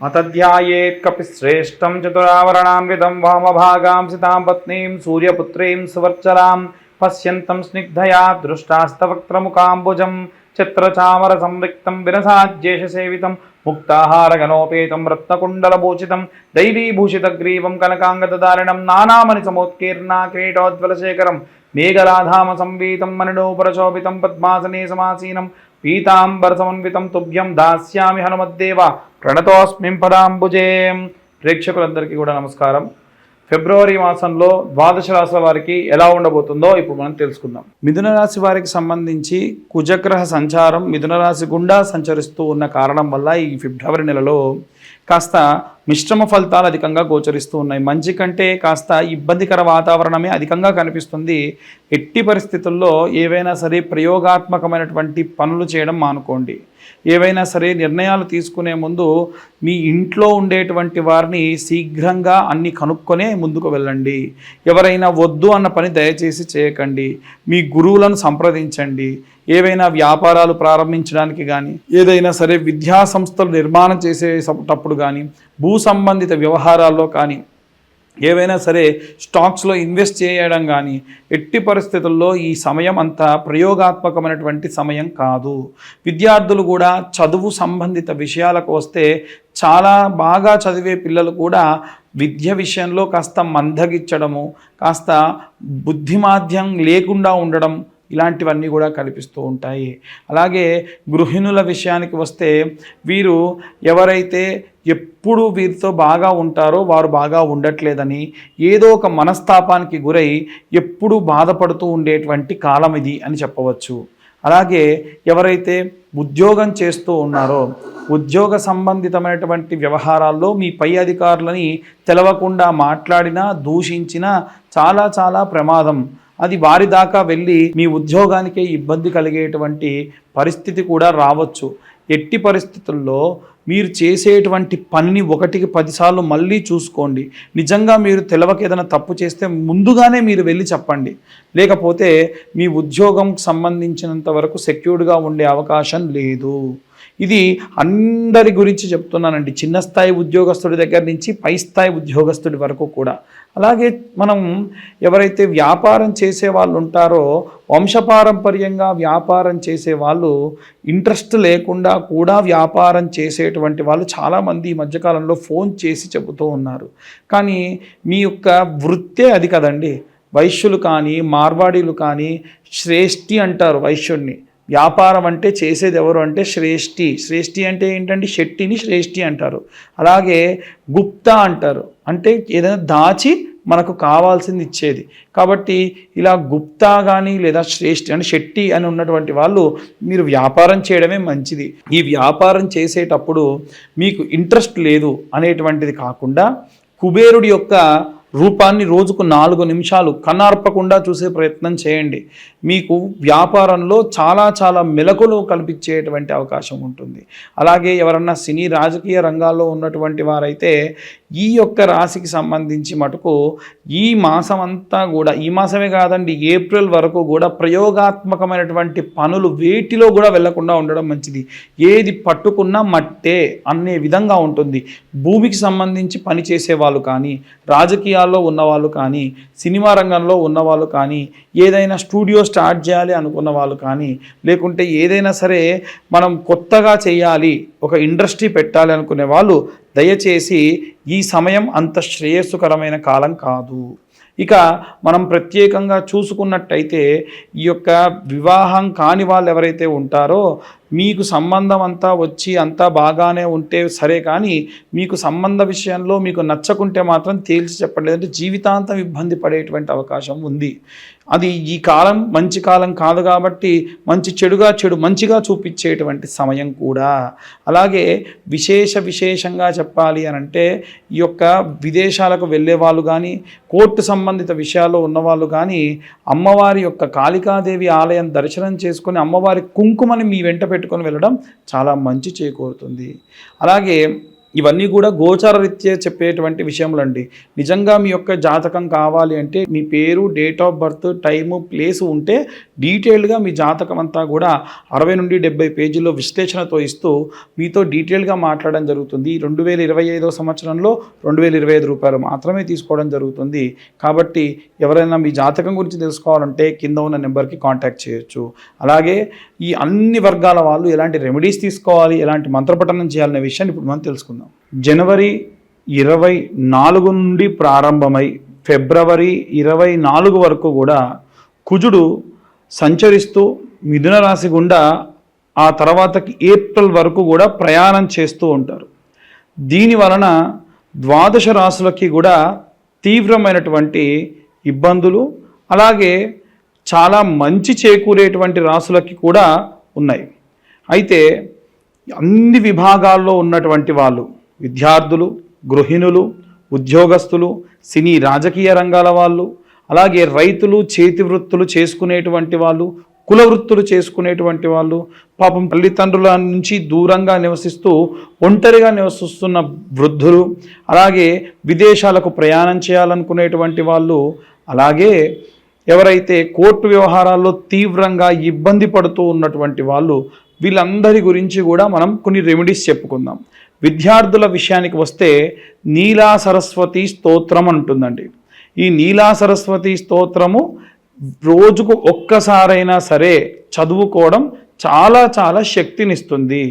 అతధ్యాయేత్కపిశ్రేష్టం విధం వామభాగాం సితాం పత్నీం సూర్యపుత్రీం సువర్చలాం పశ్యంతం స్నిగ్ధయా దృష్టాస్తవక్త్రముకాంబుజం చిత్రచామర సంరిక్తం విరసాజ్యేషసేవితం ముక్తాహారగణోపేతం రత్నకుండలభూషితం దైవీభూషితగ్రీవం కనకాంగతారిణం నానామణి సమోత్కీర్ణ క్రీటోజ్వలశేఖరం మేఘలాధామ సంవీతం మణిడోపరశోభితం పద్మాసనే సమాసీనం పీతాంబరసమన్వితం తుభ్యం దాస్యామి హనుమద్దేవ ప్రణతోస్మిం పదాంబుజే ప్రేక్షకులందరికీ కూడా నమస్కారం। ఫిబ్రవరి మాసంలో ద్వాదశ రాశుల వారికి ఎలా ఉండబోతుందో ఇప్పుడు మనం తెలుసుకుందాం. మిథున రాశి వారికి సంబంధించి కుజగ్రహ సంచారం మిథున రాశి గుండా సంచరిస్తూ ఉన్న కారణం వల్ల ఈ ఫిబ్రవరి నెలలో కాస్త మిశ్రమ ఫలితాలు అధికంగా గోచరిస్తూ ఉన్నాయి. మంచి కంటే కాస్త ఇబ్బందికర వాతావరణమే అధికంగా కనిపిస్తుంది. ఎట్టి పరిస్థితుల్లో ఏవైనా సరే ప్రయోగాత్మకమైనటువంటి పనులు చేయడం మానుకోండి. ఏవైనా సరే నిర్ణయాలు తీసుకునే ముందు మీ ఇంట్లో ఉండేటువంటి వారిని శీఘ్రంగా అన్ని కనుక్కొనే ముందుకు వెళ్ళండి. ఎవరైనా వద్దు అన్న పని దయచేసి చేయకండి. మీ గురువులను సంప్రదించండి. ఏవైనా వ్యాపారాలు ప్రారంభించడానికి కానీ ఏదైనా సరే విద్యా సంస్థలు నిర్మాణం చేసేటప్పుడు కానీ భూ సంబంధిత వ్యవహారాల్లో కానీ ఏవైనా సరే స్టాక్స్లో ఇన్వెస్ట్ చేయడం కానీ ఎట్టి పరిస్థితుల్లో ఈ సమయం అంత ప్రయోగాత్మకమైనటువంటి సమయం కాదు. విద్యార్థులు కూడా చదువు సంబంధిత విషయాలకు వస్తే చాలా బాగా చదివే పిల్లలు కూడా విద్య విషయంలో కాస్త మందగించడము కాస్త బుద్ధిమాధ్యం లేకుండా ఉండడం ఇలాంటివన్నీ కూడా కనిపిస్తూ ఉంటాయి. అలాగే గృహిణుల విషయానికి వస్తే వీరు ఎవరైతే ఎప్పుడు వీరితో బాగా ఉంటారో వారు బాగా ఉండట్లేదని ఏదో ఒక మనస్తాపానికి గురై ఎప్పుడూ బాధపడుతూ ఉండేటువంటి కాలం ఇది అని చెప్పవచ్చు. అలాగే ఎవరైతే ఉద్యోగం చేస్తూ ఉన్నారో ఉద్యోగ సంబంధితమైనటువంటి వ్యవహారాల్లో మీ పై అధికారులని తెలవకుండా మాట్లాడినా దూషించినా చాలా చాలా ప్రమాదం. అది వారి దాకా వెళ్ళి మీ ఉద్యోగానికే ఇబ్బంది కలిగేటువంటి పరిస్థితి కూడా రావచ్చు. ఎట్టి పరిస్థితుల్లో మీరు చేసేటువంటి పనిని ఒకటికి పదిసార్లు మళ్ళీ చూసుకోండి. నిజంగా మీరు తెలవక ఏదైనా తప్పు చేస్తే ముందుగానే మీరు వెళ్ళి చెప్పండి. లేకపోతే మీ ఉద్యోగం సంబంధించినంత వరకు సెక్యూర్డ్గా ఉండే అవకాశం లేదు. ఇది అందరి గురించి చెప్తున్నానండి. చిన్న స్థాయి ఉద్యోగస్తుడి దగ్గర నుంచి పై స్థాయి ఉద్యోగస్తుడి వరకు కూడా. అలాగే మనం ఎవరైతే వ్యాపారం చేసే వాళ్ళు ఉంటారో వంశపారంపర్యంగా వ్యాపారం చేసే వాళ్ళు ఇంట్రెస్ట్ లేకుండా కూడా వ్యాపారం చేసేటువంటి వాళ్ళు చాలామంది ఈ మధ్యకాలంలో ఫోన్ చేసి చెబుతూ ఉన్నారు. కానీ మీ యొక్క వృత్తే అది కదండి. వైశ్యులు కానీ మార్వాడీలు కానీ శ్రేష్ఠి అంటారు వైశ్యుడిని వ్యాపారం అంటే చేసేది ఎవరు అంటే శ్రేష్ఠి. శ్రేష్ఠి అంటే ఏంటంటే శెట్టిని శ్రేష్ఠి అంటారు. అలాగే గుప్తా అంటారు. అంటే ఏదైనా దాచి మనకు కావాల్సింది ఇచ్చేది. కాబట్టి ఇలా గుప్తా కానీ లేదా శ్రేష్ఠి అంటే శెట్టి అని ఉన్నటువంటి వాళ్ళు మీరు వ్యాపారం చేయడమే మంచిది. ఈ వ్యాపారం చేసేటప్పుడు మీకు ఇంట్రెస్ట్ లేదు అనేటువంటిది కాకుండా కుబేరుడి యొక్క రూపాన్ని రోజుకు నాలుగు నిమిషాలు కన్నార్పకుండా చూసే ప్రయత్నం చేయండి. మీకు వ్యాపారంలో చాలా చాలా మెలకులు కల్పించేటువంటి అవకాశం ఉంటుంది. అలాగే ఎవరన్నా సినీ రాజకీయ రంగాల్లో ఉన్నటువంటి వారైతే ఈ యొక్క రాశికి సంబంధించి మటుకు ఈ మాసం అంతా కూడా ఈ మాసమే కాదండి ఏప్రిల్ వరకు కూడా ప్రయోగాత్మకమైనటువంటి పనులు వేటిలో కూడా వెళ్ళకుండా ఉండడం మంచిది. ఏది పట్టుకున్నా మట్టే అనే విధంగా ఉంటుంది. భూమికి సంబంధించి పనిచేసే వాళ్ళు కానీ రాజకీయ రాజకీయాల్లో ఉన్నవాళ్ళు కానీ సినిమా రంగంలో ఉన్నవాళ్ళు కానీ ఏదైనా స్టూడియో స్టార్ట్ చేయాలి అనుకున్న వాళ్ళు కానీ లేకుంటే ఏదైనా సరే మనం కొత్తగా చేయాలి ఒక ఇండస్ట్రీ పెట్టాలి అనుకునే వాళ్ళు దయచేసి ఈ సమయం అంత శ్రేయస్సుకరమైన కాలం కాదు. ఇక మనం ప్రత్యేకంగా చూసుకున్నట్టయితే ఈ యొక్క వివాహం కాని వాళ్ళు ఎవరైతే ఉంటారో మీకు సంబంధం అంతా వచ్చి అంతా బాగానే ఉంటే సరే కానీ మీకు సంబంధ విషయంలో మీకు నచ్చకుంటే మాత్రం తేల్చి చెప్పండి అంటే జీవితాంతం ఇబ్బంది పడేటువంటి అవకాశం ఉంది. అది ఈ కాలం మంచి కాలం కాదు కాబట్టి మంచి చెడుగా చెడు మంచిగా చూపించేటువంటి సమయం కూడా. అలాగే విశేష విశేషంగా చెప్పాలి అని అంటే ఈ యొక్క విదేశాలకు వెళ్ళే వాళ్ళు కానీ కోర్టు సంబంధిత విషయాల్లో ఉన్నవాళ్ళు కానీ అమ్మవారి యొక్క కాళికాదేవి ఆలయం దర్శనం చేసుకొని అమ్మవారి కుంకుమని మీ వెంట పెట్టుకొని వెళ్ళడం చాలా మంచి చేకూరుతుంది. అలాగే ఇవన్నీ కూడా గోచార రీత్యా చెప్పేటువంటి విషయములండి. నిజంగా మీ యొక్క జాతకం కావాలి అంటే మీ పేరు date of birth time place ఉంటే డీటెయిల్డ్గా మీ జాతకం అంతా కూడా అరవై నుండి డెబ్బై పేజీల్లో విశ్లేషణతో ఇస్తూ మీతో డీటెయిల్గా మాట్లాడడం జరుగుతుంది. రెండు వేల ఇరవై ఐదో సంవత్సరంలో రెండు వేల ఇరవై ఐదు రూపాయలు మాత్రమే తీసుకోవడం జరుగుతుంది. కాబట్టి ఎవరైనా మీ జాతకం గురించి తెలుసుకోవాలంటే కింద ఉన్న నెంబర్కి కాంటాక్ట్ చేయొచ్చు. అలాగే ఈ అన్ని వర్గాల వాళ్ళు ఎలాంటి రెమెడీస్ తీసుకోవాలి ఎలాంటి మంత్రపఠనం చేయాలనే విషయాన్ని ఇప్పుడు మనం తెలుసుకుందాం. జనవరి ఇరవై నాలుగు నుండి ప్రారంభమై ఫిబ్రవరి ఇరవై నాలుగు వరకు కూడా కుజుడు సంచరిస్తూ మిథున రాశి గుండా ఆ తర్వాతకి ఏప్రిల్ వరకు కూడా ప్రయాణం చేస్తూ ఉంటారు. దీని వలన ద్వాదశ రాశులకి కూడా తీవ్రమైనటువంటి ఇబ్బందులు అలాగే చాలా మంచి చేకూరేటువంటి రాసులకి కూడా ఉన్నాయి. అయితే అన్ని విభాగాల్లో ఉన్నటువంటి వాళ్ళు విద్యార్థులు గృహిణులు ఉద్యోగస్తులు సినీ రాజకీయ రంగాల వాళ్ళు అలాగే రైతులు చేతి వృత్తులు చేసుకునేటువంటి వాళ్ళు కుల వృత్తులు చేసుకునేటువంటి వాళ్ళు పాపం తల్లిదండ్రుల నుంచి దూరంగా నివసిస్తూ ఒంటరిగా నివసిస్తున్న వృద్ధులు అలాగే విదేశాలకు ప్రయాణం చేయాలనుకునేటువంటి వాళ్ళు అలాగే ఎవరైతే కోర్టు వ్యవహారాల్లో తీవ్రంగా ఇబ్బంది పడుతూ ఉన్నటువంటి వాళ్ళు వీళ్ళందరి గురించి కూడా మనం కొన్ని రెమెడీస్ చెప్పుకుందాం. విద్యార్థుల విషయానికి వస్తే నీలా సరస్వతి స్తోత్రం అంటుందండి. ఈ నీలా సరస్వతి స్తోత్రము రోజుకు ఒక్కసారైనా సరే చదువుకోవడం చాలా చాలా శక్తినిస్తుంది.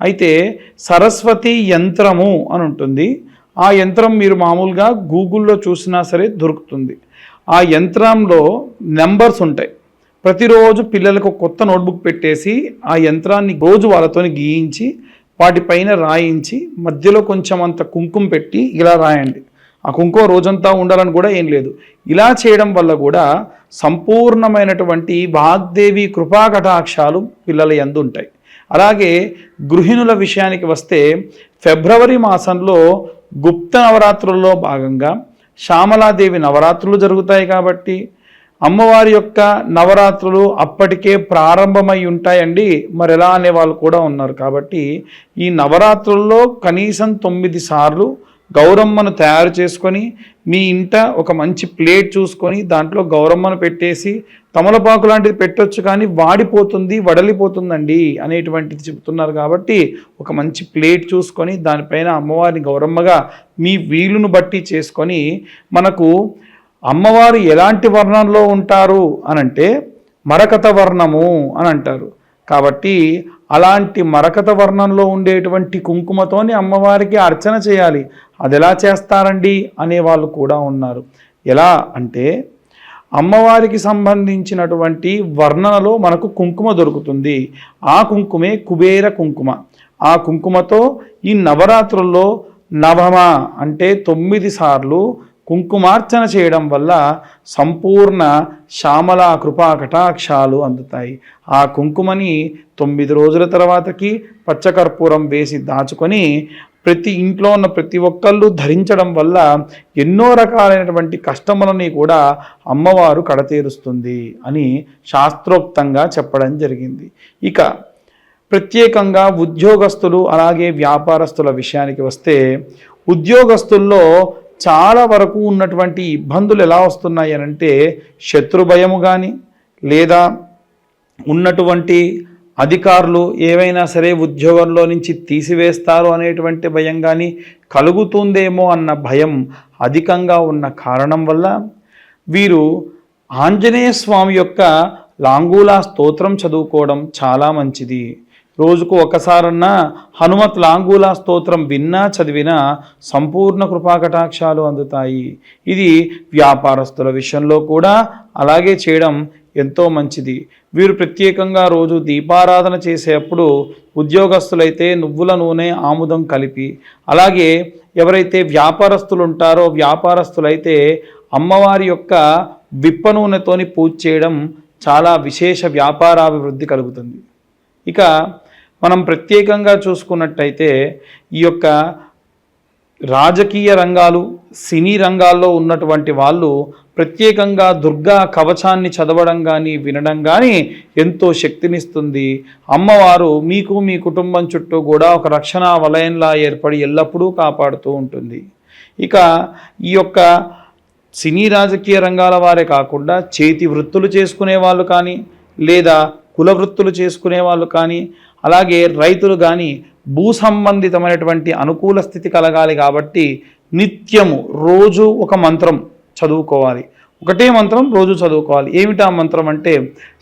అయితే సరస్వతి యంత్రము అని ఉంటుంది. ఆ యంత్రం మీరు మామూలుగా గూగుల్లో చూసినా సరే దొరుకుతుంది. ఆ యంత్రంలో నెంబర్స్ ఉంటాయి. ప్రతిరోజు పిల్లలకు కొత్త నోట్బుక్ పెట్టేసి ఆ యంత్రాన్ని రోజు వాళ్ళతోని గీయించి వాటిపైన రాయించి మధ్యలో కొంచెం అంత కుంకుమ పెట్టి ఇలా రాయండి. ఆ కుంకుమ రోజంతా ఉండాలని కూడా ఏం లేదు. ఇలా చేయడం వల్ల కూడా సంపూర్ణమైనటువంటి వాగ్దేవి కృపాకటాక్షాలు పిల్లల ఎందు ఉంటాయి అలాగే గృహిణుల విషయానికి వస్తే ఫిబ్రవరి మాసంలో గుప్త నవరాత్రుల్లో భాగంగా శ్యామలాదేవి నవరాత్రులు జరుగుతాయి కాబట్టి అమ్మవారి యొక్క నవరాత్రులు అప్పటికే ప్రారంభమై ఉంటాయండి. మరి ఎలా అనే వాళ్ళు కూడా ఉన్నారు కాబట్టి ఈ నవరాత్రుల్లో కనీసం తొమ్మిది సార్లు గౌరమ్మను తయారు చేసుకొని మీ ఇంట ఒక మంచి ప్లేట్ చూసుకొని దాంట్లో గౌరమ్మను పెట్టేసి తమలపాకు లాంటిది పెట్టొచ్చు కానీ వాడిపోతుంది వడలిపోతుందండి అనేటువంటిది చెబుతున్నారు కాబట్టి ఒక మంచి ప్లేట్ చూసుకొని దానిపైన అమ్మవారిని గౌరమ్మగా మీ వీలును బట్టి చేసుకొని మనకు అమ్మవారు ఎలాంటి వర్ణంలో ఉంటారు అనంటే మరకత వర్ణము అని అంటారు. కాబట్టి అలాంటి మరకత వర్ణంలో ఉండేటువంటి కుంకుమతోని అమ్మవారికి అర్చన చేయాలి. అది ఎలా చేస్తారండి? అనే వాళ్ళు కూడా ఉన్నారు. ఎలా అంటే అమ్మవారికి సంబంధించినటువంటి వర్ణనలో మనకు కుంకుమ దొరుకుతుంది. ఆ కుంకుమే కుబేర కుంకుమ. ఆ కుంకుమతో ఈ నవరాత్రుల్లో నవమ అంటే తొమ్మిది సార్లు కుంకుమార్చన చేయడం వల్ల సంపూర్ణ శ్యామల కృపా కటాక్షాలు అందుతాయి. ఆ కుంకుమని తొమ్మిది రోజుల తర్వాతకి పచ్చకర్పూరం వేసి దాచుకొని ప్రతి ఇంట్లో ఉన్న ప్రతి ఒక్కళ్ళు ధరించడం వల్ల ఎన్నో రకాలైనటువంటి కష్టములని కూడా అమ్మవారు కడతీరుస్తుంది అని శాస్త్రోక్తంగా చెప్పడం జరిగింది. ఇక ప్రత్యేకంగా ఉద్యోగస్తులు అలాగే వ్యాపారస్తుల విషయానికి వస్తే ఉద్యోగస్తుల్లో చాలా వరకు ఉన్నటువంటి ఇబ్బందులు ఎలా వస్తున్నాయి అని అంటే శత్రు భయము కానీ లేదా ఉన్నటువంటి అధికారులు ఏవైనా సరే ఉద్యోగంలో నుంచి తీసివేస్తారు అనేటువంటి భయం కానీ కలుగుతుందేమో అన్న భయం అధికంగా ఉన్న కారణం వల్ల వీరు ఆంజనేయ స్వామి యొక్క లాంగూలా స్తోత్రం చదువుకోవడం చాలా మంచిది. రోజుకు ఒకసారన్నా హనుమత్ లాంగూల స్తోత్రం విన్నా చదివినా సంపూర్ణ కృపాకటాక్షాలు అందుతాయి. ఇది వ్యాపారస్తుల విషయంలో కూడా అలాగే చేయడం ఎంతో మంచిది. వీరు ప్రత్యేకంగా రోజు దీపారాధన చేసేటప్పుడు ఉద్యోగస్తులైతే నువ్వుల నూనె ఆముదం కలిపి అలాగే ఎవరైతే వ్యాపారస్తులు ఉంటారో వ్యాపారస్తులైతే అమ్మవారి యొక్క విప్ప నూనెతోని పూజ చేయడం చాలా విశేష వ్యాపారాభివృద్ధి కలుగుతుంది. ఇక మనం ప్రత్యేకంగా చూసుకున్నట్టయితే ఈ యొక్క రాజకీయ రంగాలు సినీ రంగాల్లో ఉన్నటువంటి వాళ్ళు ప్రత్యేకంగా దుర్గా కవచాన్ని చదవడం కానీ వినడం కానీ ఎంతో శక్తినిస్తుంది. అమ్మవారు మీకు మీ కుటుంబం చుట్టూ కూడా ఒక రక్షణ వలయంలా ఏర్పడి ఎల్లప్పుడూ కాపాడుతూ ఉంటుంది. ఇక ఈ యొక్క సినీ రాజకీయ రంగాల వారే కాకుండా చేతి వృత్తులు చేసుకునే వాళ్ళు కానీ లేదా కుల వృత్తులు చేసుకునే వాళ్ళు కానీ అలాగే రైతులు కానీ భూ సంబంధితమైనటువంటి అనుకూల స్థితి కలగాలి కాబట్టి నిత్యము రోజు ఒక మంత్రం చదువుకోవాలి. ఒకటే మంత్రం రోజు చదువుకోవాలి. ఏమిటా మంత్రం అంటే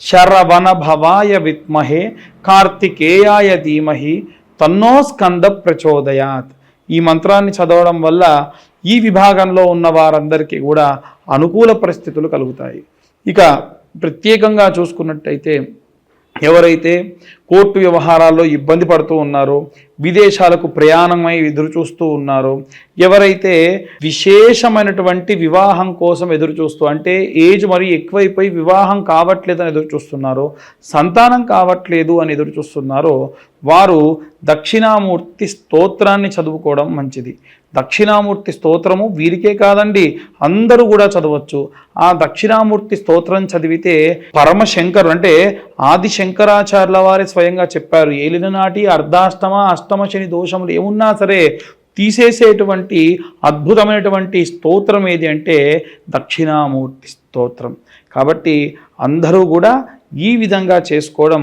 శరవణ భవాయ విత్మహే కార్తికేయాయ ధీమహి తన్నో స్కంద ప్రచోదయాత్. ఈ మంత్రాన్ని చదవడం వల్ల ఈ విభాగంలో ఉన్న వారందరికీ కూడా అనుకూల పరిస్థితులు కలుగుతాయి. ఇక ప్రత్యేకంగా చూసుకున్నట్టయితే ఎవరైతే కోర్టు వ్యవహారాల్లో ఇబ్బంది పడుతూ ఉన్నారో విదేశాలకు ప్రయాణమై ఎదురు చూస్తూ ఉన్నారో ఎవరైతే విశేషమైనటువంటి వివాహం కోసం ఎదురు చూస్తూ అంటే ఏజ్ మరి ఎక్కువైపోయి వివాహం కావట్లేదని ఎదురు చూస్తున్నారో సంతానం కావట్లేదు అని ఎదురు చూస్తున్నారో వారు దక్షిణామూర్తి స్తోత్రాన్ని చదువుకోవడం మంచిది. దక్షిణామూర్తి స్తోత్రము వీరికే కాదండి అందరూ కూడా చదవచ్చు. ఆ దక్షిణామూర్తి స్తోత్రం చదివితే పరమశంకరు అంటే ఆది శంకరాచార్యుల వారే స్వయంగా చెప్పారు ఏలిన నాటి అర్ధాష్టమ అష్టమ శని దోషములు ఏమున్నా సరే తీసేసేటువంటి అద్భుతమైనటువంటి స్తోత్రం ఏది అంటే దక్షిణామూర్తి స్తోత్రం. కాబట్టి అందరూ కూడా ఈ విధంగా చేసుకోవడం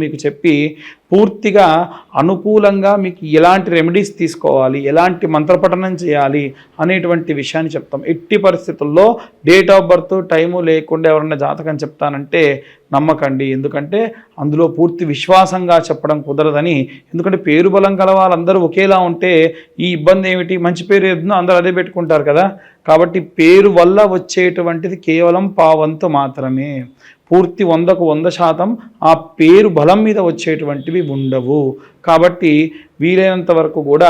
మీకు చెప్పి పూర్తిగా అనుకూలంగా మీకు ఎలాంటి రెమెడీస్ తీసుకోవాలి ఎలాంటి మంత్రపఠనం చేయాలి అనేటువంటి విషయాన్ని చెప్తాం. ఎట్టి పరిస్థితుల్లో డేట్ ఆఫ్ బర్త్ టైము లేకుండా ఎవరన్నా జాతకం చెప్తానంటే నమ్మకండి. ఎందుకంటే అందులో పూర్తి విశ్వాసంగా చెప్పడం కుదరదని. ఎందుకంటే పేరు బలం గల వాళ్ళందరూ ఒకేలా ఉంటే ఈ ఇబ్బంది ఏమిటి? మంచి పేరు ఏదో అందరూ అదే పెట్టుకుంటారు కదా. కాబట్టి పేరు వల్ల వచ్చేటువంటిది కేవలం పావంతు మాత్రమే. పూర్తి వందకు వంద శాతం ఆ పేరు బలం మీద వచ్చేటువంటివి ఉండవు. కాబట్టి వీలైనంత వరకు కూడా